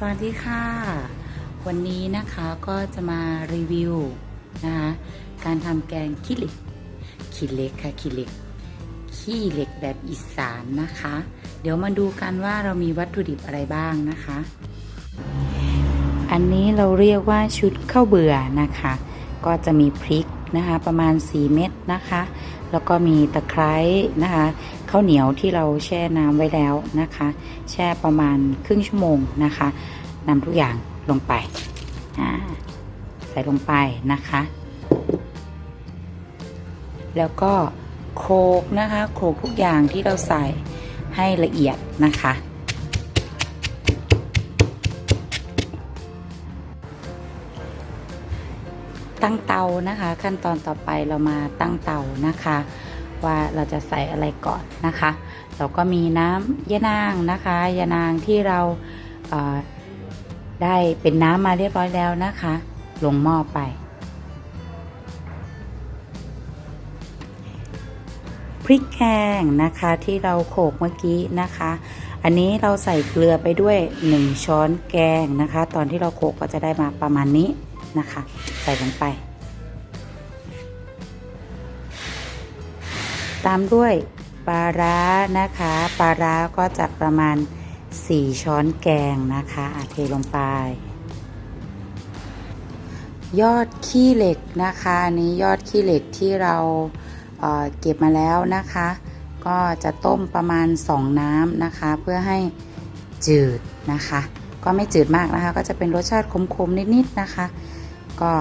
สวัสดีค่ะ วันนี้นะคะก็จะมารีวิวนะคะการทำแกงขี้เหล็กขี้เหล็กค่ะขี้เหล็กขี้เหล็กแบบอีสานนะคะ เดี๋ยวมาดูกันว่าเรามีวัตถุดิบอะไรบ้างนะคะ อันนี้เราเรียกว่าชุดข้าวเบื่อนะคะ ก็จะมีพริกนะคะประมาณ 4 เม็ดนะคะ แล้วก็มีตะไคร้นะคะ ข้าวเหนียวที่เราแช่น้ำไว้แล้วนะคะ แช่ประมาณครึ่งชั่วโมงนะคะนำทุกอย่างลงไปใส่ลงไปนะคะ แล้วก็โขลกนะคะโขลกทุกอย่างที่เราใส่ให้ละเอียดนะคะตั้งเตานะคะ ขั้นตอนต่อไปเรามาตั้งเตานะคะ ว่าเราจะใส่อะไรก่อนนะคะเราก็มีน้ำยะนางนะคะยะนางที่เราเอ่อได้เป็นน้ำมาเรียบร้อยแล้วนะคะ ลงหม้อไป พริกแกงนะคะที่เราโขกเมื่อกี้นะคะ อันนี้เราใส่เกลือไปด้วย 1 ช้อนแกงนะคะ ตอนที่เราโขกก็จะได้มาประมาณนี้นะคะ ใส่ลงไป ตามด้วยปลาร้านะคะปลาร้าก็จะประมาณ 4 ช้อนแกงนะคะอาเทลงไป ยอดขี้เหล็กนะคะอันนี้ยอดขี้เหล็กที่เราเเก็บมาแล้วนะคะ ก็จะต้มประมาณ 2 น้ำนะคะ เพื่อให้จืดนะคะ ก็ไม่จืดมากนะคะ ก็จะเป็นรสชาติขมๆนิดๆนะคะ ก็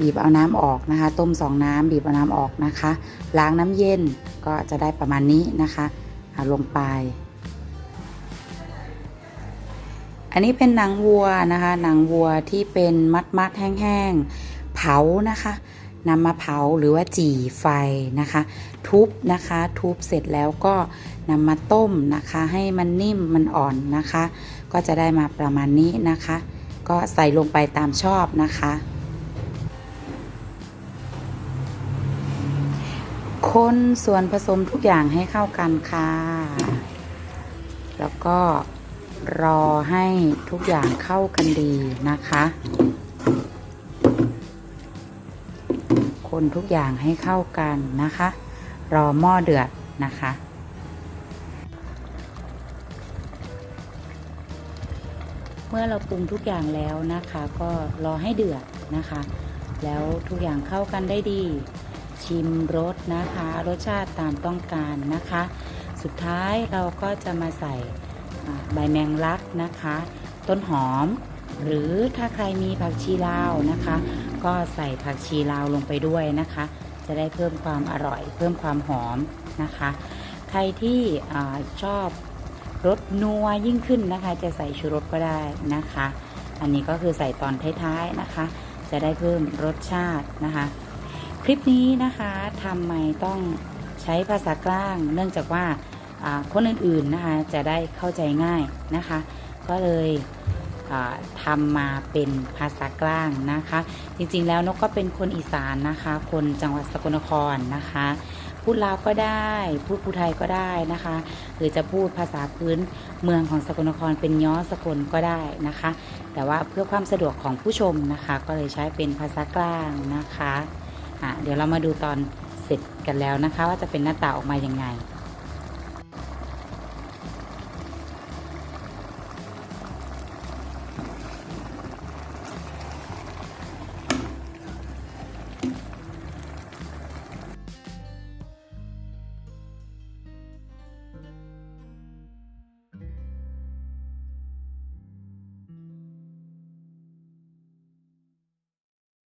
บีบเอาน้ำออกนะคะ ต้มสองน้ำบีบเอาน้ำออกนะคะ ล้างน้ำเย็นก็จะได้ประมาณนี้นะคะเอาลงไป อันนี้เป็นหนังวัวนะคะ หนังวัวที่เป็นมัดมัดแห้งๆเผานะคะนำมาเผาหรือว่าจี่ไฟนะคะ ทุบนะคะ ทุบเสร็จแล้วก็นำมาต้มนะคะ ให้มันนิ่มมันอ่อนนะคะ ก็จะได้มาประมาณนี้นะคะ ก็ใส่ลงไปตามชอบนะคะ คนส่วนผสมทุกอย่างให้เข้ากันค่ะ แล้วก็รอให้ทุกอย่างเข้ากันดีนะคะ คนทุกอย่างให้เข้ากันนะคะ รอหม้อเดือดนะคะเมื่อเราปรุงทุกอย่างแล้วนะคะ ก็รอให้เดือดนะคะ แล้วทุกอย่างเข้ากันได้ดี ชิมรสนะคะ รสชาติตามต้องการนะคะ สุดท้ายเราก็จะมาใส่ใบแมงลักนะคะ ต้นหอม หรือถ้าใครมีผักชีลาวนะคะ ก็ใส่ผักชีลาวลงไปด้วยนะคะ จะได้เพิ่มความอร่อย เพิ่มความหอมนะคะ ใครที่อชอบรสนัวยิ่งขึ้นนะคะ จะใส่ชูรสก็ได้นะคะ อันนี้ก็คือใส่ตอนท้ายๆนะคะ จะได้เพิ่มรสชาตินะคะ คลิปนี้นะคะทำไมต้องใช้ภาษากลาง เนื่องจากว่าคนอื่นๆนะคะจะได้เข้าใจง่ายนะคะ ก็เลยอ่าทำมาเป็นภาษากลางนะคะ จริงๆแล้วนกก็เป็นคนอีสานนะคะ คนจังหวัดสกลนครนะคะ พูดลาวก็ได้ พูดภูไทยก็ได้นะคะ หรือจะพูดภาษาพื้นเมืองของสกลนครเป็นย้อสกลก็ได้นะคะ แต่ว่าเพื่อความสะดวกของผู้ชมนะคะ ก็เลยใช้เป็นภาษากลางนะคะ อะเดี๋ยวเรามาดูตอนเสร็จกันแล้วนะคะ ว่าจะเป็นหน้าตาออกมายังไง